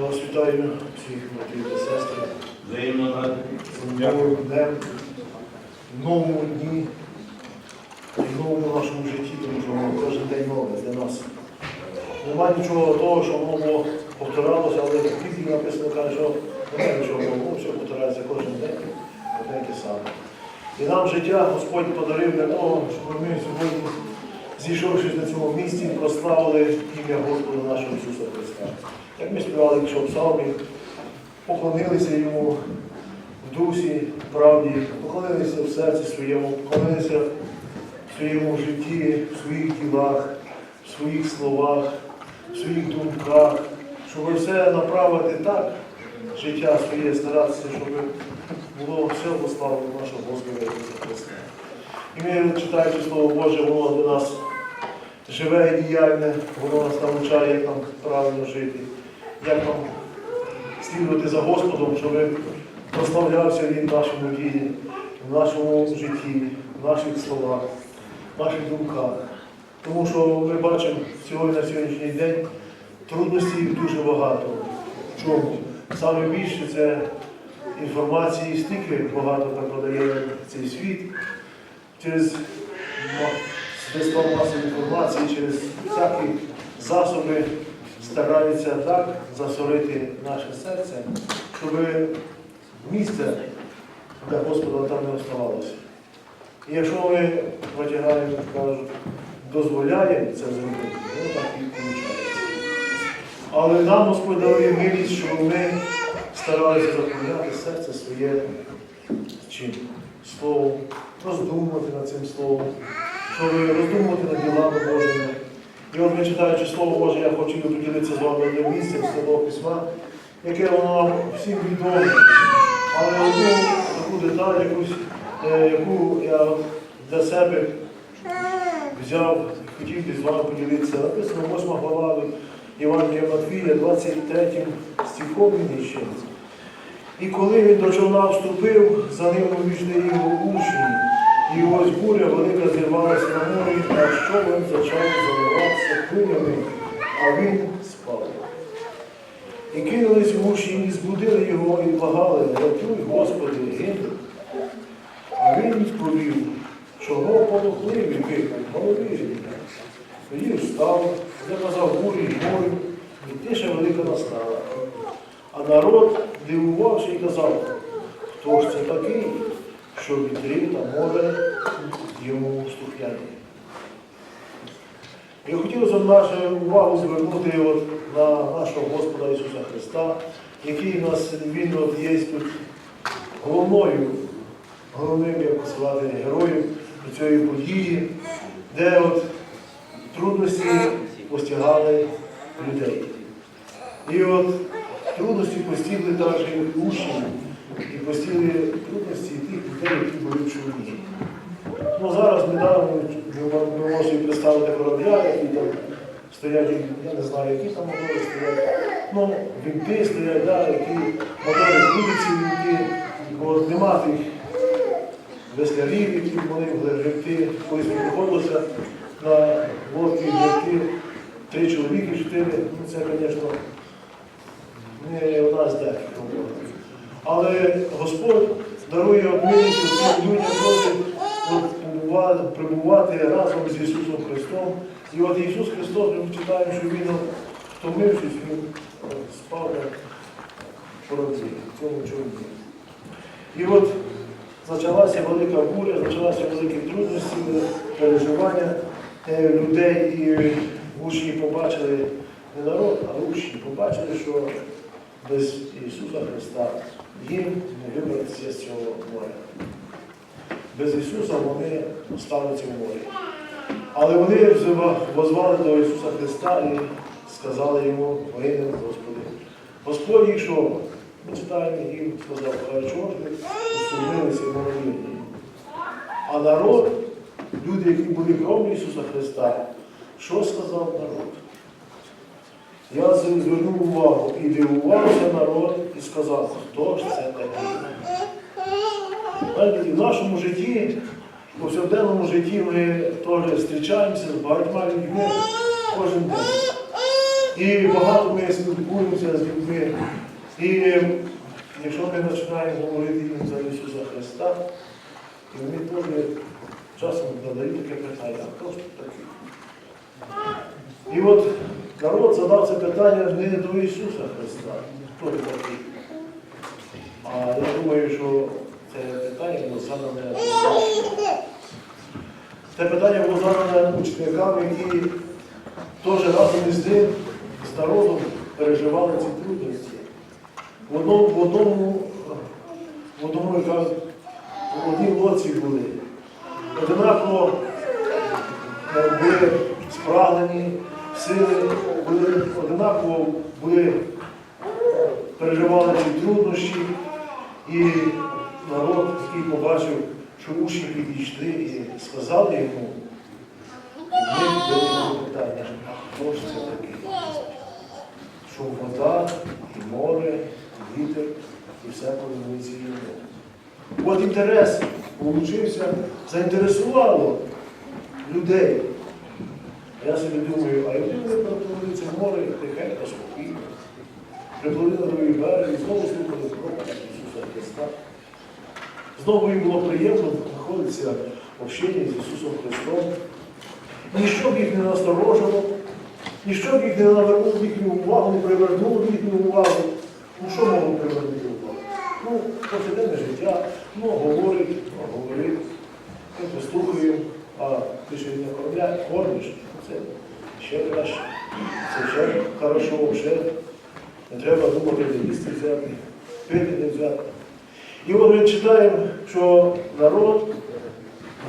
Я вас вітаю всіх братів та сестри Взаємно з новим днем, в новому дні, в новому нашому житті, тому що воно кожен день нове для нас. Нема нічого того, що воно було повторалося, але в Біблії написано, каже, що немає нічого нового, все повторяється кожен день, одне те саме. І нам життя Господь подарив для того, щоб ми сьогодні, зійшовшись на цьому місці, прославили ім'я Господа нашого Ісуса Христа. Як ми співали, якщо псалмі, поклонилися йому в дусі, в правді, поклонилися в серці своєму, поклонилися в своєму житті, в своїх ділах, в своїх словах, в своїх думках, щоб все направити так, життя своє, старатися, щоб було все пославлено нашого Господа Христа. І ми, читаючи Слово Боже, воно для нас живе і діяльне, воно нас навчає, як нам правильно жити, як нам слідувати за Господом, щоб прославлявся Він в нашому ділі, в нашому житті, в наших словах, в наших думках. Тому що ми бачимо сьогодні на сьогоднішній день трудностей дуже багато. Чому? Саме більше це інформації, стільки багато так подає цей світ через средства масової інформації, через всякі засоби стараються так засорити наше серце, щоб місце для Господа там не оставалося. І якщо ми протягаємо, кажуть, дозволяємо це зробити, воно так і виходить. Але нам Господь дарує милість, щоб ми старалися заповняти серце своє чим? Словом, роздумувати над цим словом, щоб роздумувати над ділами Божими. І от ми читаючи Слово Боже, я хочу поділитися з вами одним місцем Святого Письма, яке воно всім відоме. Але одну таку деталь, якусь, е, яку я для себе взяв, хотів би з вами поділитися. Написано 8 глава Євангелія Матвія, 23 стихом він ще. І коли він до човна вступив, за ним увійшли його учні, і ось буря велика зірвалася на морі, а човен почав заливатися хвилями, а він спав. І кинулись в учні, і збудили його, і благали, рятуй, Господи, гину. А він відповів, чого полохливі ви, голові. Тоді встав, заказав бурі й морю, і тиша велика настала. А народ дивувався і казав, хто ж це такий, що вітри та море йому слухняні. Я хотів за увагу звернути от на нашого Господа Ісуса Христа, який у нас він от є тут головною, головним, як сказати, героєм цієї події, де от трудності постигали людей. І от трудності постигли також і учнів, і постигли трудності і тих людей, які були човні. Ну, зараз недавно ми, можемо представити корабля, які там стоять, я не знаю, які там мотори стоять. Ну, вінти стоять, да, які мотори крутяться вінти. От нема тих веслярів, які вони могли гребти. Колись приходилося на лодці гребти три чоловіки, чотири. Ну, це, звісно, не у нас дехто. Але Господь дарує цим людям прибувати разом з Ісусом Христом. І от Ісус Христос, ми читаємо, що Він втомившись, Він спав на в цьому човні. І от почалася велика буря, почалися великі трудності, переживання е, людей, і учні побачили не народ, а учні побачили, що без Ісуса Христа їм не вибратися з цього моря. Без Ісуса вони остануться в морі. Але вони возвали до Ісуса Христа і сказали йому, воїнам Господи. Господь йшов, ми читаємо, їм сказав, хай усумнилися в морозі. А народ, люди, які були кров'ю Ісуса Христа, що сказав народ? Я звернув увагу і дивувався народ і сказав, хто ж це такий? І в нашому житті, в повсякденному житті ми теж зустрічаємося з багатьма людьми кожен день. І багато ми спілкуємося з людьми. І якщо ми починаємо говорити їм за Ісуса Христа, і вони теж часом задають таке питання, хто ж такий? І от народ задав це питання не до Ісуса Христа, хто ти такий. А я думаю, що це питання було задане. Це питання було задане ученикам, які теж разом із ним, з народом переживали ці трудності. В одному, в одному, в одному яка, в одній лоці були. Одинаково е, були спрагнені, сили, були одинаково були, переживали ці труднощі. І народ, який побачив, що учні підійшли і сказали йому, і в було питання, а хто ж це такий? Що вода, і море, і вітер, і все подивиться йому. От інтерес получився, заінтересувало людей. Я собі думаю, а якби ви приплили це море тихенько, спокійно, приплили на другий берег і знову слухали проповідь Ісуса Христа. Знову їм було приємно знаходитися в общенні з Ісусом Христом. Ніщо б їх не насторожило, ніщо б їх не навернуло їхню увагу, не привернуло їхню увагу. Ну що могло привернути увагу? Ну, повсякденне життя, ну, говорить, говорить, ми послухаємо, а ти ще не кормиш, ще краще. Це ще хорошо, ще не треба думати, де їсти взяти, пити не взяти. І от ми читаємо, що народ,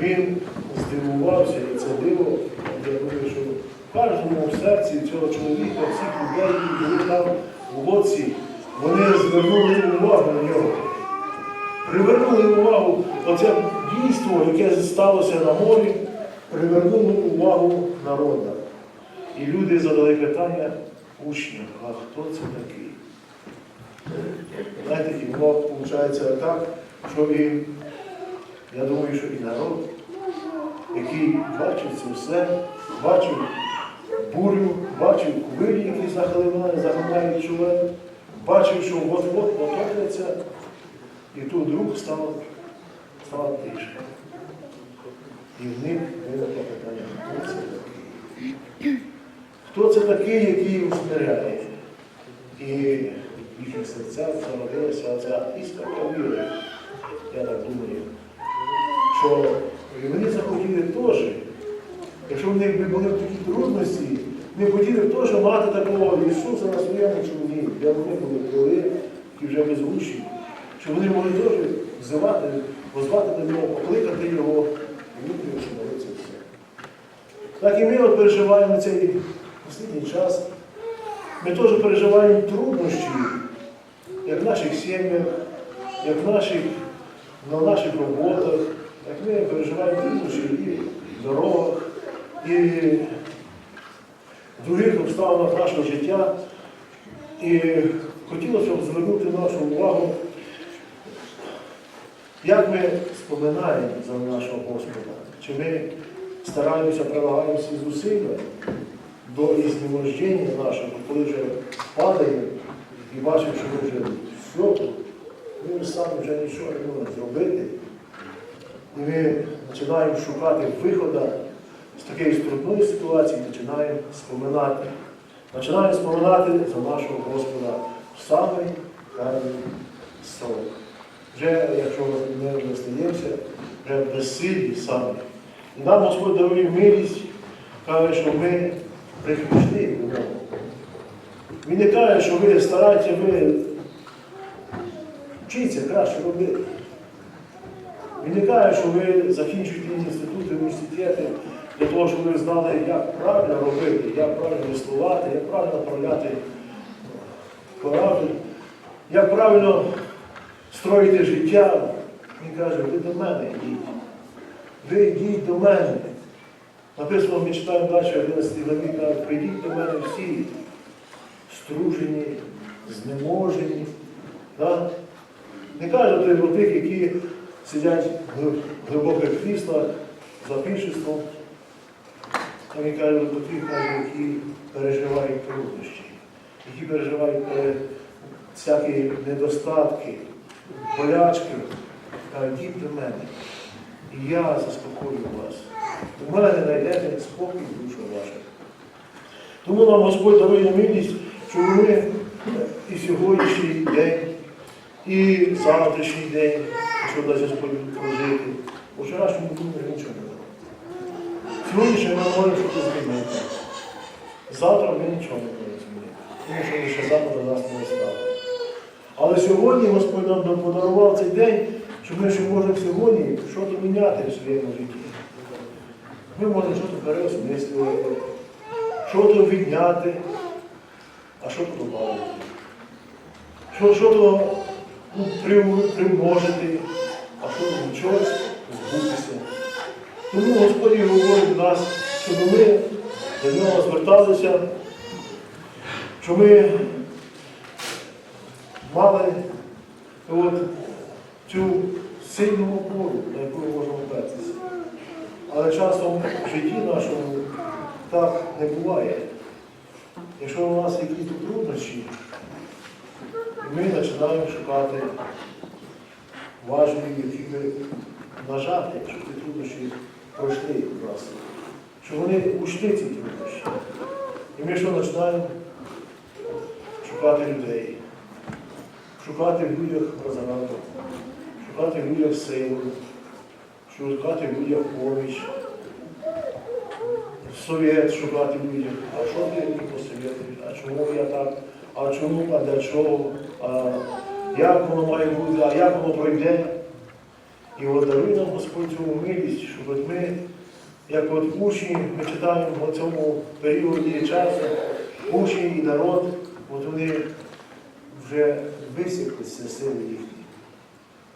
він здивувався, і це диво, я думаю, що в кожному серці цього чоловіка, всіх людей, які були там в лодці, вони звернули увагу на нього. Привернули увагу, оце дійство, яке сталося на морі, привернуло увагу народу. І люди задали питання учням, а хто це такий? Знаєте, і воно виходить так, що і, я думаю, що і народ, який бачив це все, бачив бурю, бачив хвилі, які захлинають, човен, бачив, що от-от потопляться, і тут вдруг стало, стало тиша. І в них виникло питання, хто це такий? Хто це такий, який усмиряє? І в їхніх серцях зародилася ця іскорка віри, я так думаю, що і вони захотіли теж, якщо в них були такі трудності, ми хотіли теж мати такого Ісуса на своєму човні, де вони були коли і вже беззвучні, щоб вони могли теж взивати, позвати до нього, покликати його, він прийшов все. Так і ми от переживаємо цей останній час. Ми теж переживаємо труднощі, як в наших сім'ях, як в наших, на наших роботах, як ми переживаємо труднощі і в дорогах, і в других обставинах нашого життя. І хотілося б звернути нашу увагу, як ми споминаємо за нашого Господа, чи ми стараємося, прилагаємо всі зусилля до ізнемождення нашого, коли вже падаємо і бачимо, що ми вже все, ми вже самі вже нічого не можемо зробити. І ми починаємо шукати виходу з такої трудної ситуації, починаємо споминати. Починаємо споминати за нашого Господа в самий крайній срок. Вже, якщо ми не стаємося, вже безсилі самі. Нам Господь дарує милість, каже, що ми прийшли до нього. Він не каже, що ви стараєтеся, ви вчіться краще робити. Він не каже, що ви закінчуєте інститути, університети для того, щоб ви знали, як правильно робити, як правильно веслувати, як правильно направляти корабль, як правильно строїти життя. Він каже, ви до мене йдіть. Ви йдіть до мене. Написано, ми читаємо далі 11 главі, каже, прийдіть до мене всі стружені, знеможені. Да? Не каже той про тих, які сидять в глибоких кріслах за пішеством. А він каже про тих, які переживають труднощі, які переживають е, всякі недостатки, болячки, «Йдіть до мене. І я заспокою вас. У мене знайдете спокій в душу ваших. Тому нам Господь дарує милість, щоб ми е, і сьогоднішній день, і завтрашній день, якщо дасть Господь прожити, у вчорашньому дні нічого не робимо. Сьогодні ми можемо щось змінити. Завтра ми нічого не можемо змінити, тому що ми ще завтра нас не стало. Але сьогодні Господь нам подарував цей день, що ми ще можемо сьогодні щось міняти в своєму житті. Ми можемо щось переосмислювати, щось відняти, а що то додати. Що, що то ну, примножити, а що чогось збутися. Тому Господь говорить нас, щоб ми до нього зверталися, щоб ми мали от, цю сильну опору, на яку ми можемо опертися. Але часом в житті нашому так не буває. Якщо у нас якісь труднощі, ми починаємо шукати важливі, які би нажати, щоб ці труднощі пройшли в нас, щоб вони ушли ці труднощі. І ми що починаємо шукати людей, шукати в людях розраду, шукати в людях силу, шукати в людях поміч, совєт шукати в людях. А що ти мені посовєтуєш? А чому я так? А чому, а для чого? А як воно має бути, а як воно пройде? І от даруй нам Господь цю милість, щоб ми, як от учні, ми читаємо в цьому періоді часу, учні і народ, от вони вже висіклися сили їхні.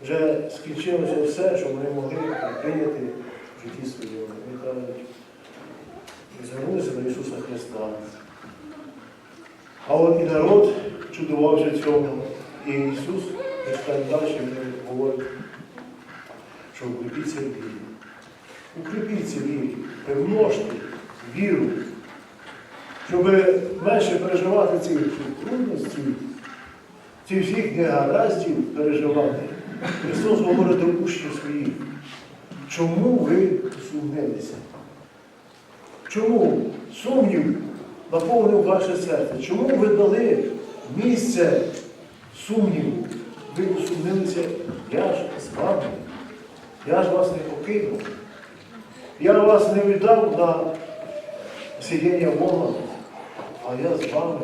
Вже скінчилося все, що вони могли прийняти в житті своєму. Звернулися до Ісуса Христа. А от і народ чудувався цьому. І Ісус, далі, говорить, що укріпіться в вірі. Укріпіться в вірі, примножте віру, щоб менше переживати ці трудності, ці всіх негараздів переживати. Христос говорить до учнів своїх, чому ви сумнилися? Чому сумнів наповнив ваше серце? Чому ви дали місце сумніву? Ви усумнилися, я ж з вами, я ж вас не покинув. Я вас не віддав на сидіння Бога, а я з вами.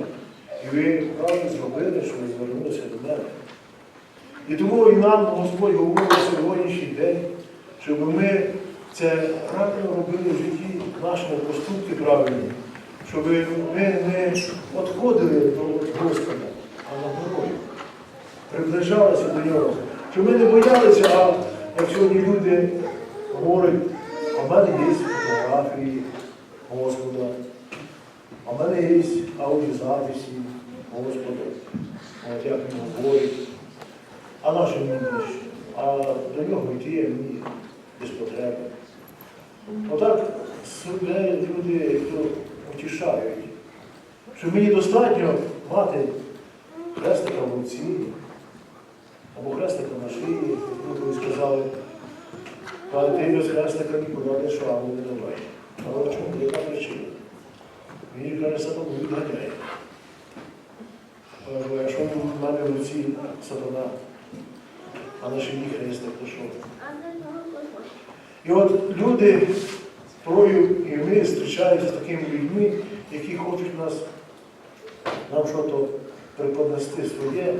І ви правильно зробили, що ви звернулися до мене. І тому і нам Господь говорить на сьогоднішній день, щоб ми це правильно робили в житті, нашому поступки правильні, щоб ми не відходили до Господа, а наоборот, приближалися до нього. Щоб ми не боялися, а як сьогодні люди говорять, а в мене є фотографії Господа, а в мене є аудіозаписи Господа, от як він. А наше мені? А до нього йти мені без потреби. Отак себе люди то утішають, що мені достатньо мати хрестика в руці, або хрестика на шиї, ви сказали, але ти без хрестика нікуди не шагу не давай. Але в чому яка причина? Він каже, сатану відганяє. Кажу, якщо в мене в руці сатана, а на шиї то що? І от люди порою і ми зустрічаємося з такими людьми, які хочуть нас, нам щось преподнести своє,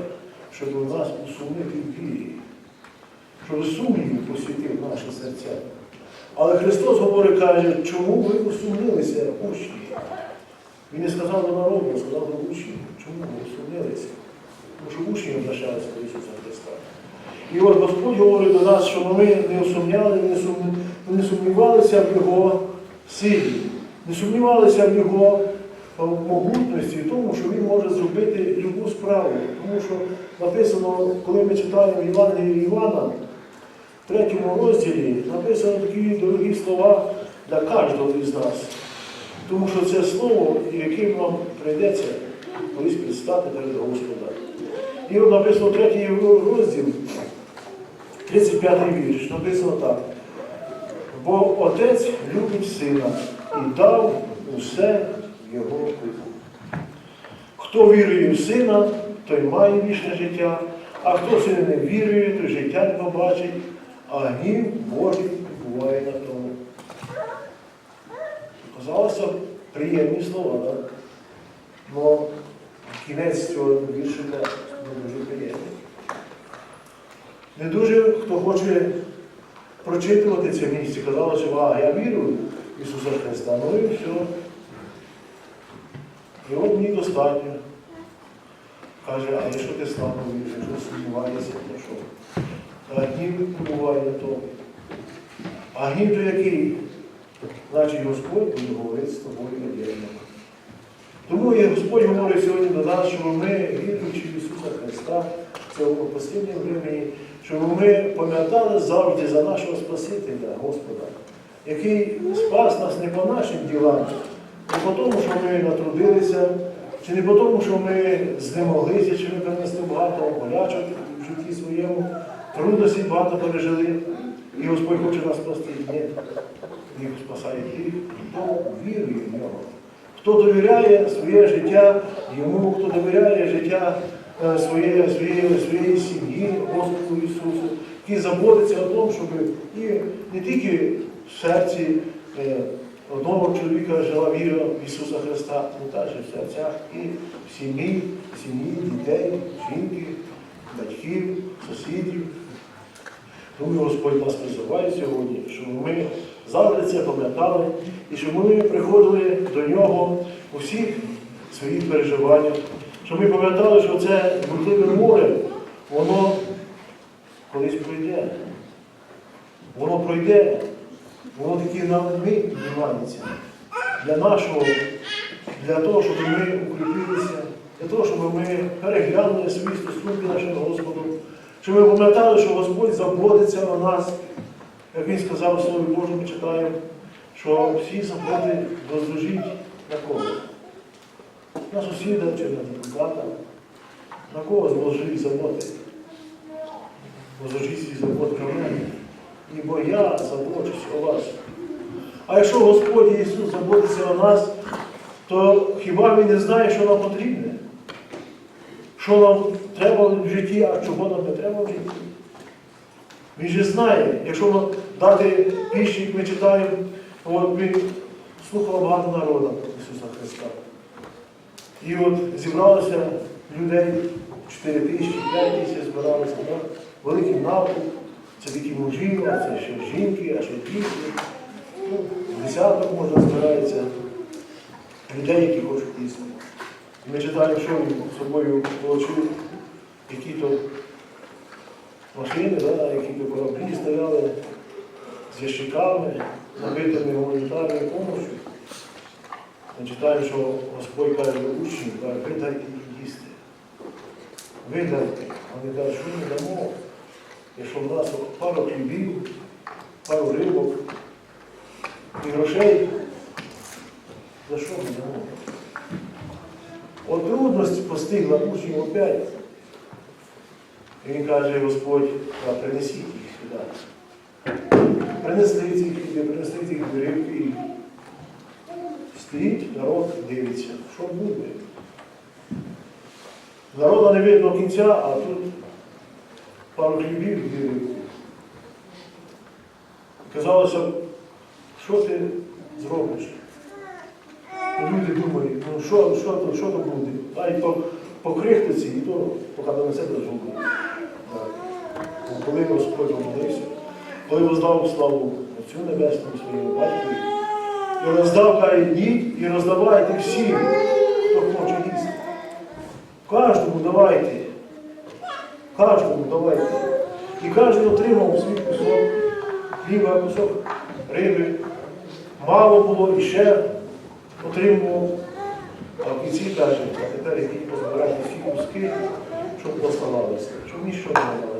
щоб нас усунути в вірі, щоб сумнів посвятив наші серця. Але Христос говорить, каже, чому ви усумнилися, учні? Він не сказав до народу, сказав до учнів. Чому ви усумнилися? Тому що учні обращалися до Ісуса Христа. І от Господь говорить до нас, що ми не усумняли, не, сум... не сумнівалися в Його силі, не сумнівалися в Його могутності, в тому, що Він може зробити любу справу. Тому що написано, коли ми читаємо Євангеліє Івана, в третьому розділі написано такі дорогі слова для кожного із нас. Тому що це слово, яким вам прийдеться колись предстати перед Господа. І от написано третій розділ, 35 вірш, написано так. Бо Отець любить сина і дав усе його руку. Хто вірує в сина, той має вічне життя, а хто сина не вірує, той життя не побачить, а гнів Божий буває на тому. Казалося, приємні слова, так? Но кінець цього віршика не дуже приємний. Не дуже хто хоче прочитувати це місце, казало, що а, я вірю в Ісуса Христа, ну і все. І от мені достатньо. Каже, а якщо ти слабо віриш, якщо сумніваєшся, то що? А гнів буває тому. А гнів то який? Значить Господь буде говорити з тобою віддільно. Тому і Господь говорить сьогодні до нас, щоб ми, віруючи в Ісуса Христа, цьому останньому времені, щоб ми пам'ятали завжди за нашого Спасителя, Господа, який спас нас не по нашим ділам, не по тому, що ми натрудилися, чи не по тому, що ми знемоглися, чи ми принесли багато болячок в житті своєму, трудності багато пережили, і Господь хоче нас спасти. Ні. Він спасає тих, хто вірує в нього. Хто довіряє своє життя йому, хто довіряє життя е, своєї, своєї, своєї сім'ї Господу Ісусу, який заботиться о тому, щоб і не тільки в серці е, одного чоловіка жила віра в Ісуса Христа, але також в серцях і в сім'ї, сім'ї, дітей, жінки, батьків, сусідів. Тому Господь нас призиває сьогодні, щоб ми завжди це пам'ятали і щоб ми приходили до нього у всіх своїх переживаннях, щоб ми пам'ятали, що це бурхливе море, воно колись пройде. Воно пройде, воно таки на мить піднімається для нашого, для того, щоб ми укріпилися, для того, щоб ми переглянули свої стосунки нашим Господом, щоб ми пам'ятали, що Господь заботиться о нас. Як він сказав у Слові Божому, читаємо, що всі заботи возложіть на кого? На сусіда чи на депутата. На кого зложіть заботи? Возложіть свій заботи на. Ібо я забочусь о вас. А якщо Господь Ісус заботиться о нас, то хіба Він не знає, що нам потрібне? Що нам треба в житті, а чого нам не треба в житті? Він же знає, якщо дати піщик, ми читаємо, от він слухав багато народу Ісуса Христа. І от зібралося людей 4 тисячі, 5 тисяч збиралися, так? великий натовп, це такі мужі, це ще жінки, а ще діти. Ну, десяток може збирається людей, які хочуть їсти. Ми читаємо, що він з собою отримав, які то машини, да, які до кораблі стояли з ящиками, набитими гуманітарною допомогою. Ми читаємо, що Господь каже до учнів, каже, ви дайте їм їсти. Ви дайте. Вони кажуть, що ми дамо, якщо в нас пару хлібів, пару рибок і грошей, за що ми дамо? От трудності постигла учнів опять. І він каже, Господь, «А, принесіть їх сюди. Принесли ці хліби, принесли ці рибки. і Стоїть, народ дивиться, що буде. Народа не видно кінця, а тут пару хлібів і. Казалося, що ти зробиш? Люди думають, ну що, що, то, що то буде? А і по, по крихтиці, і то поки до жовтого. Коли Господь молився, коли воздав славу Отцю Небесному своєму батькові, і роздав каже, йдіть і роздавайте всім, хто хоче їсти. Кожному давайте. Кожному давайте. І кожен отримав свій кусок хліба, кусок риби. Мало було і ще отримував. А в кінці каже, а тепер йдіть позбирайте всі куски, щоб доставалося, щоб нічого не малося.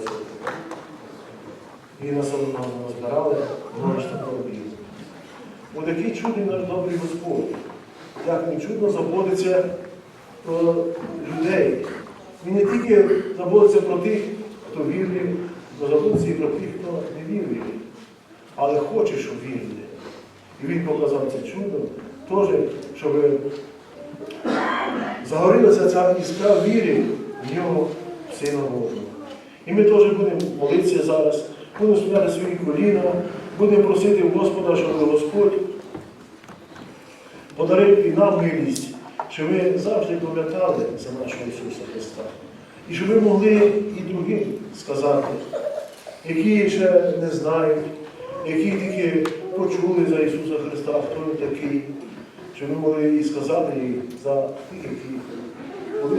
І на самому збирали множество коробів. Отакий чудний наш добрий Господь. як він чудно заботиться про людей. Він не тільки заботиться про тих, хто вірує, але заботиться і про тих, хто не вірує, але хоче, щоб вірили. І він показав це чудо, теж, щоб загорілася ця іскра віри в нього Сина Божого. І ми теж будемо молитися зараз, будемо стояти свої коліна, будемо просити Господа, щоб Господь подарив і нам милість, щоб ми завжди пам'ятали за нашого Ісуса Христа. І щоб ми могли і другим сказати, які ще не знають, які тільки почули за Ісуса Христа, хто він такий, щоб ми могли і сказати і за тих, які були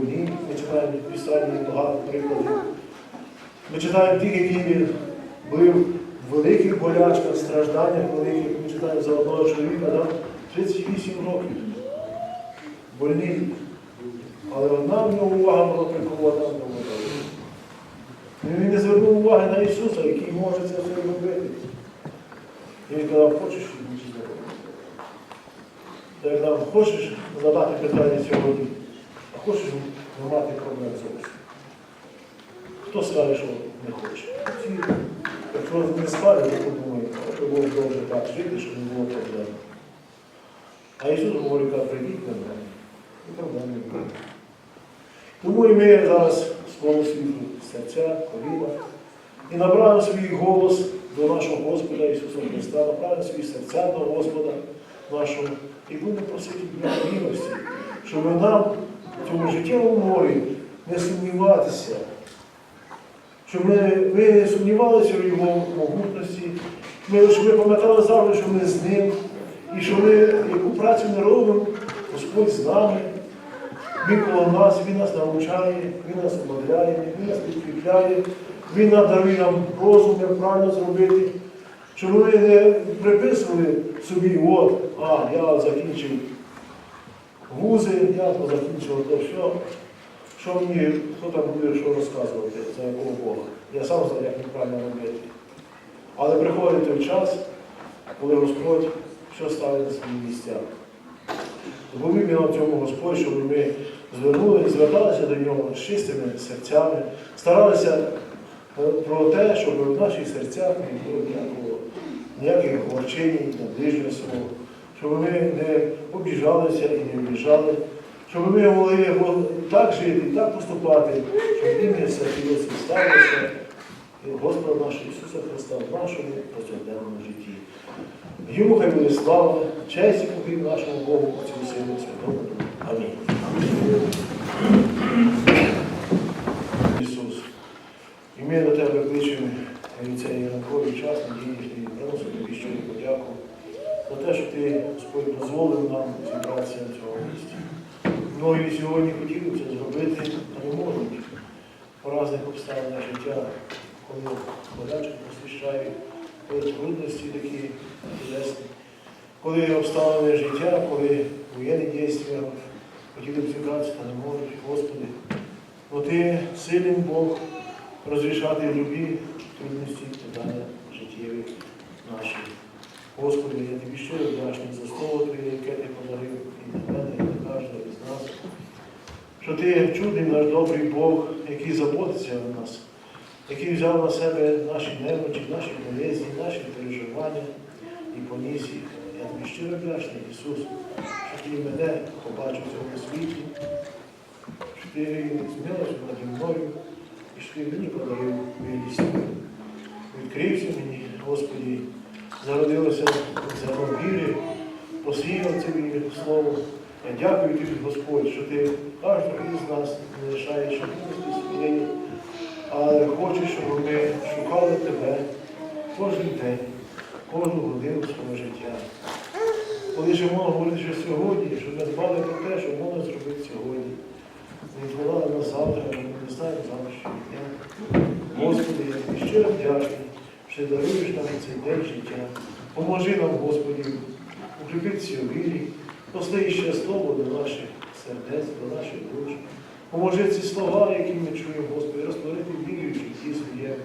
війні. Ми читаємо багато прикладів. Ми читаємо тих, які були в великих болячках, стражданнях великих. Ми читаємо за одного чоловіка, да? 38 років. Больний. Але одна в нього увага була прикована. Він не звернув уваги на Ісуса, який може це все робити. І він казав, хочеш бути здоровим? Я казав, хочеш задати питання сьогодні, а хочеш мати проблем зовсім. Хто скаже, що не хоче? Якщо не скаже, то подумає, що було добре так жити, щоб не було проблем. А Ісус говорить, каже, прийдіть на мене. І проблем не буде. Тому і ми зараз склали свої серця, коліна і направимо свій голос до нашого Господа Ісуса Христа, направимо свої серця до Господа нашого і будемо просити Його щоб нам в цьому життєвому морі не сумніватися, щоб ми, ми не сумнівалися в Його могутності, ми, щоб ми пам'ятали завжди, що ми з ним, і що ми, яку працю ми робимо, Господь з нами. Він коло нас, Він нас навчає, Він нас ободряє, Він нас підкріпляє, Він надарує нам розум, як правильно зробити. Щоб ми не приписували собі, от, а, я закінчив вузи, я закінчив то що. Що мені, хто там буде що розказувати, за якого Бога. Я сам знаю, як неправильно робити. Але приходить той час, коли Господь все ставить на свої місця. Допоміг нам цьому Господь, щоб ми звернули, зверталися до нього з чистими серцями, старалися е, про те, щоб в наших серцях не було ніякого, ніяких горчинь свого, щоб ми не обіжалися і не обіжали, щоб ми могли так жити, так поступати, щоб ім'я Святого сталося Господа нашого Ісуса Христа в нашому повсякденному житті. Йому хай буде слава, честь і покій нашому Богу, Отцю Сину Святому. Амінь. Ісус. І ми до Тебе кличемо в цей ранковий час, надіюсь, і приносимо тобі щиру подяку за те, що Ти, Господь, дозволив нам зібратися на цьому місці. Многі сьогодні хотіли це зробити, а не можуть по різних обставинах життя, коли болячки посвящають, коли трудності такі тілесні, коли обставини життя, коли воєнні дійства хотіли б зібратися, та не можуть, Господи. Бо Ти сильний Бог розрішати любі трудності питання життєві наші. Господи, я тобі щиро вдячний за слово Твоє, яке ти подарив і для мене, кожного із нас. Що ти чудний наш добрий Бог, який заботиться о нас, який взяв на себе наші немочі, наші болезні, наші переживання і поніс їх. Я тобі щиро вдячний, Ісус, що ти мене побачив в цьому світі, що ти змінився наді мною, і що ти мені подарив милість. Відкрився мені, Господі, зародилося зерно віри, посіяв це вірі слово. Я дякую тобі, Господь, що ти кожного із нас не лишаєш своєї, але хочеш, щоб ми шукали тебе кожен день, кожну годину свого життя. Коли ж можна говорити, що сьогодні, щоб ми дбали про те, що можна зробити сьогодні. Не відкладали на завтра, ми не знаємо завтрашнього дня. Господи, я тобі щиро вдячний, що даруєш нам цей день життя. Поможи нам, Господи, укріпитися у вірі, посли ще слово до наших сердець, до наших душ. Поможи ці слова, які ми чуємо, Господи, розтворити вірю в житті своєму.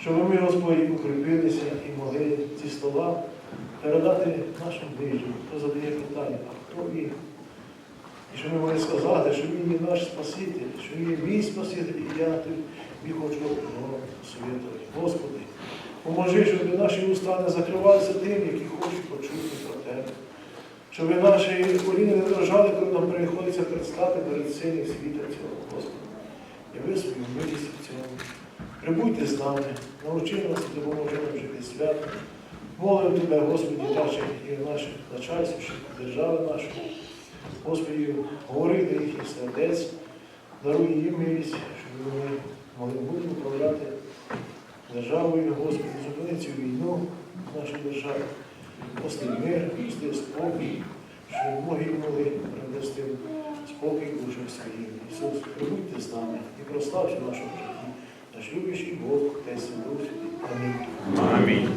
Щоб ми, Господи, укріпилися і могли ці слова передати нашим ближнім, хто задає питання, а Христові. І що ми могли сказати, що Він є наш Спаситель, що Він є мій Спаситель, і я тобі хочу його. Господи, поможи, щоб наші уста не закривалися тим, які хочуть почути про Тебе. Щоб наші коліни не дрожали, коли нам приходиться предстати перед синів світа цього, Господи. І ви свою милість в цьому. Прибудьте з нами, навчи нас і допоможи нам жити свято. Молимо Тебе, Господи, наших і наших начальствуючих, держави нашої. Господи, говори до їхніх сердець, даруй їм милість, щоб вони могли бути управляти державою, Господи, зупини цю війну в нашій державі. Пусти мир, пусти спокій, щоб боги могли принести спокій в країні. Ісус, прибудьте з нами і прослався нашу житті. Наш любящий Бог, Отець Дух. Амінь. Амінь.